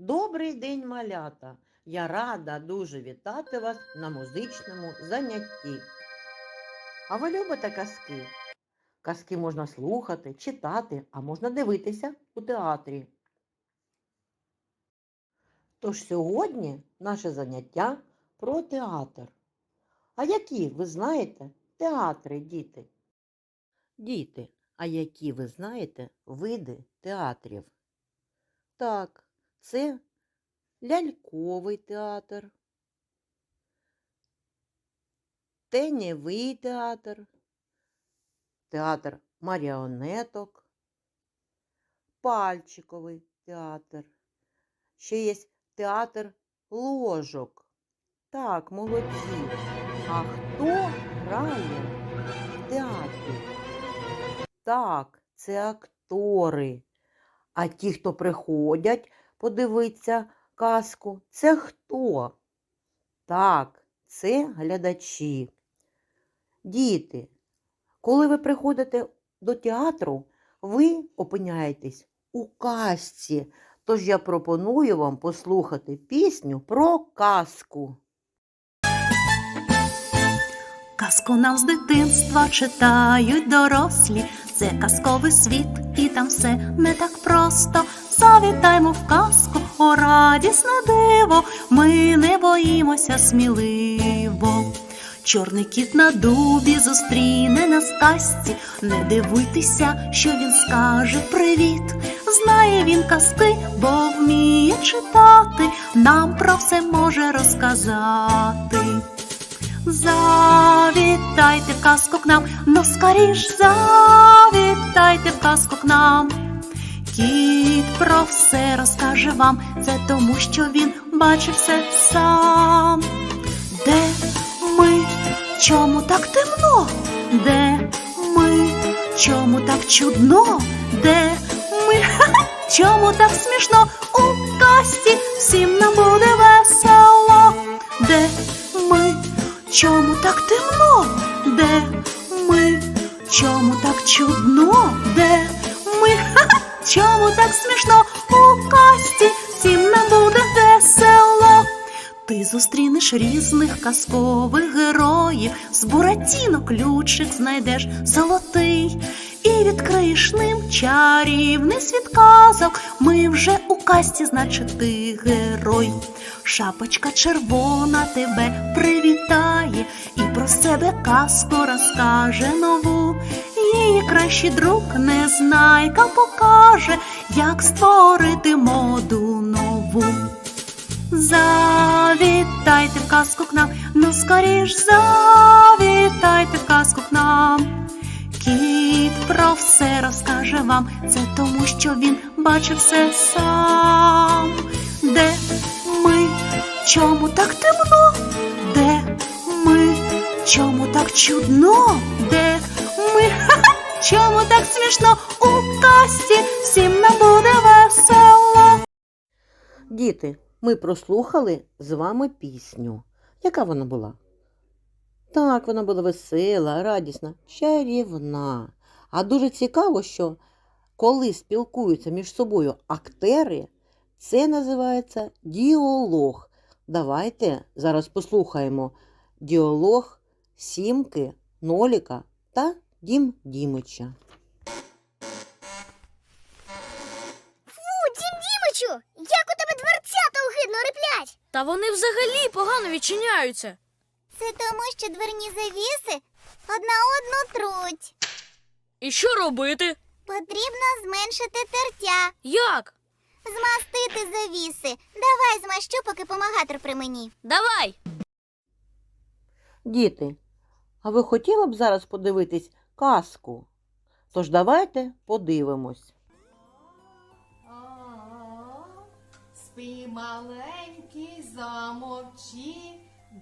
Добрий день, малята! Я рада дуже вітати вас на музичному занятті. А ви любите казки? Казки можна слухати, читати, а можна дивитися у театрі. Тож сьогодні наше заняття про театр. А які ви знаєте театри, діти? Діти, а які ви знаєте види театрів? Так, це ляльковий театр, тенєвий театр, театр маріонеток, пальчиковий театр. Ще є театр ложок. Так, молодці. А хто грає в театрі? Так, це актори. А ті, хто приходять подивитися казку, це хто? Так, це глядачі. Діти, коли ви приходите до театру, ви опиняєтесь у казці. Тож я пропоную вам послухати пісню про казку. Казку нам з дитинства читають дорослі. Це казковий світ, і там все не так просто. Завітаймо в казку, о радісне диво. Ми не боїмося сміливо. Чорний кіт на дубі зустріне нас в казці. Не дивуйтеся, що він скаже привіт. Знає він казки, бо вміє читати. Нам про все може розказати. Завітайте в казку к нам, ну скоріш завітайте в казку к нам. Кіт про все розкаже вам, це тому, що він бачив все сам. Де ми, чому так темно? Де ми, чому так чудно? Де ми, ха-ха, чому так смішно? У касті всім нам буде чому так темно? Де ми, чому так чудно? Де ми, ха-ха, чому так смішно? У касті всім нам буде весело. Ти зустрінеш різних казкових героїв, з буратіно ключик знайдеш золотий, і відкриєш ним чарівний світ казок. Ми вже у касті, значить, ти герой. Шапочка червона тебе привітає, і про себе казку розкаже нову. Її кращий друг незнайка покаже, як створити моду нову. Завітайте в казку к нам, ну скоріш завітайте в казку к нам. Про все розкаже вам, це тому, що він бачив все сам. Де ми, чому так темно? Де ми, чому так чудно? Де ми, ха-ха, чому так смішно? У касті всім нам буде весело. Діти, ми прослухали з вами пісню. Яка вона була? Так, вона була весела, радісна, чарівна. А дуже цікаво, що коли спілкуються між собою актери, це називається діалог. Давайте зараз послухаємо діалог Сімки, Ноліка та Дім Дімича. Фу, Дім Дімичу, як у тебе дверцята огидно риплять. Та вони взагалі погано відчиняються. Це тому, що дверні завіси одна одну труть. І що робити? Потрібно зменшити тертя, Як? змастити завіси. Давай змащу, поки помагатор при мені. Давай. Діти, а ви хотіли б зараз подивитись казку? Тож давайте подивимось. Спи маленький, замовчи,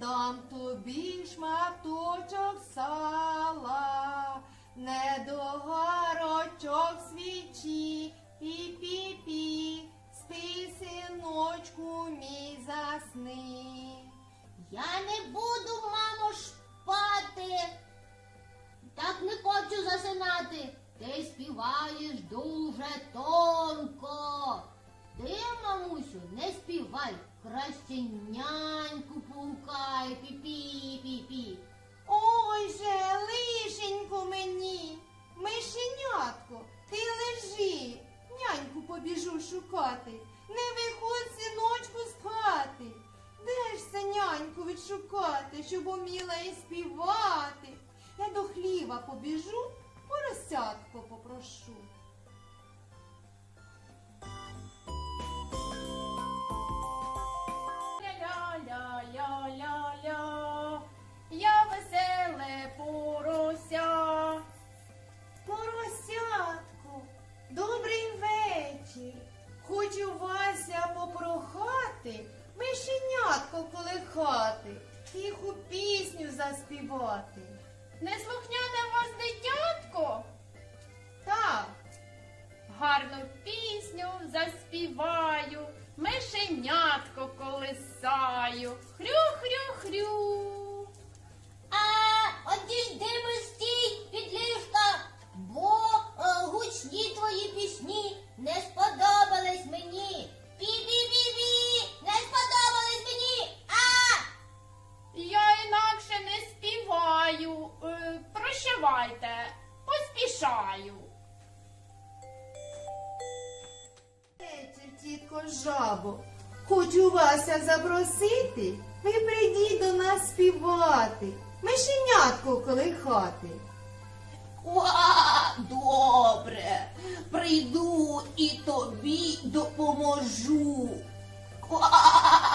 дам тобі шматочок сала, не до гарочок свічі, пі-пі-пі, спи, синочку, мій засни. Я не буду, мамо, шпати, так не хочу засинати. Ти співаєш дуже тонко. Ти, мамусю, не співай, краще няньку пукай, пі-пі. Татко, ти лежи, няньку побіжу шукати, не виходь, синочку, з хати. Де ж це няньку відшукати, щоб уміла і співати? Я до хліва побіжу, поросятко попрошу. співати. Неслухняне вас дитятко? Так, гарну пісню заспіваю, мишенятко колисаю. Хрю-хрю-хрю. жабо, хочу вас запросити, ви прийдіть до нас співати, мишенятку колихати. Ва, добре, прийду і тобі допоможу. Ва!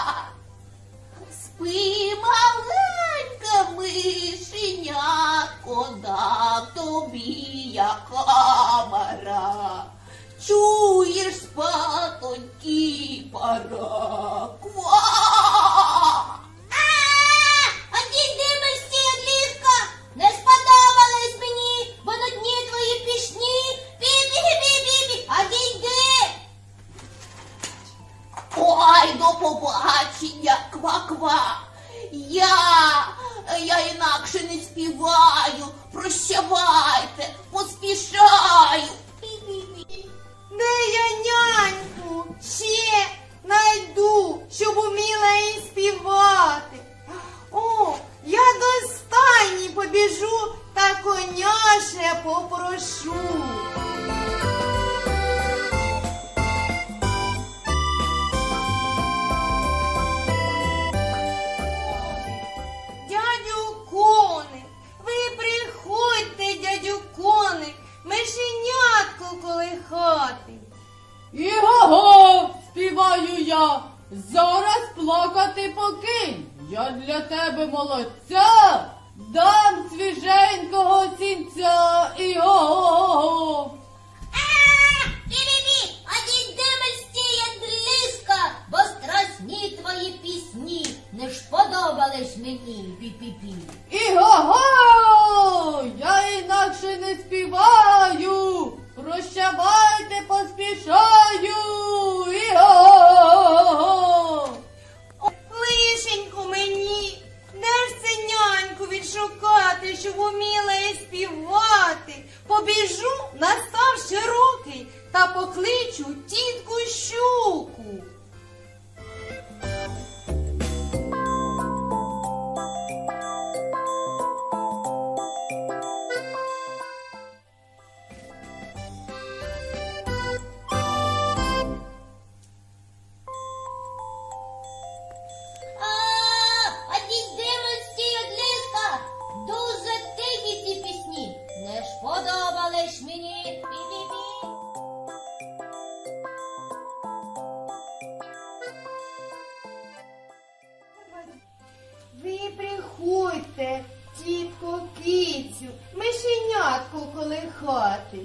мені пі-пі-пі. Іго-го! Я інакше не співаю. Прощавайте, поспішаю. даєш мені бі-бі-бі. Ви приходьте, тітко кицю, мишенятку колихати.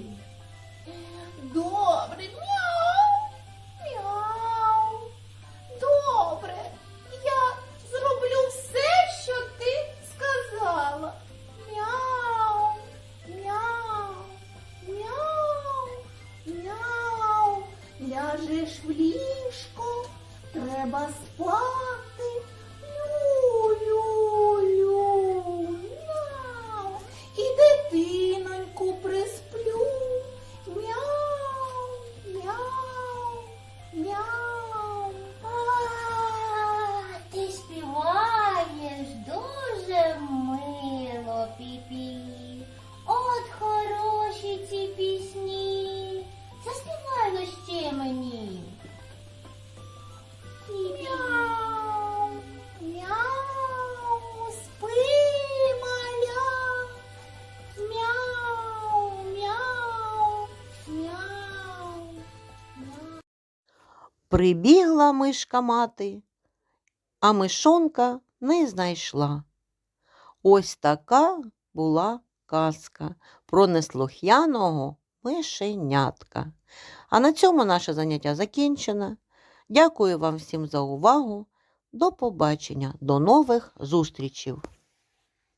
Прибігла мишка мати, а мишонка не знайшла. Ось така була казка про неслух'яного мишенятка. А на цьому наше заняття закінчено. Дякую вам всім за увагу. До побачення, до нових зустрічей!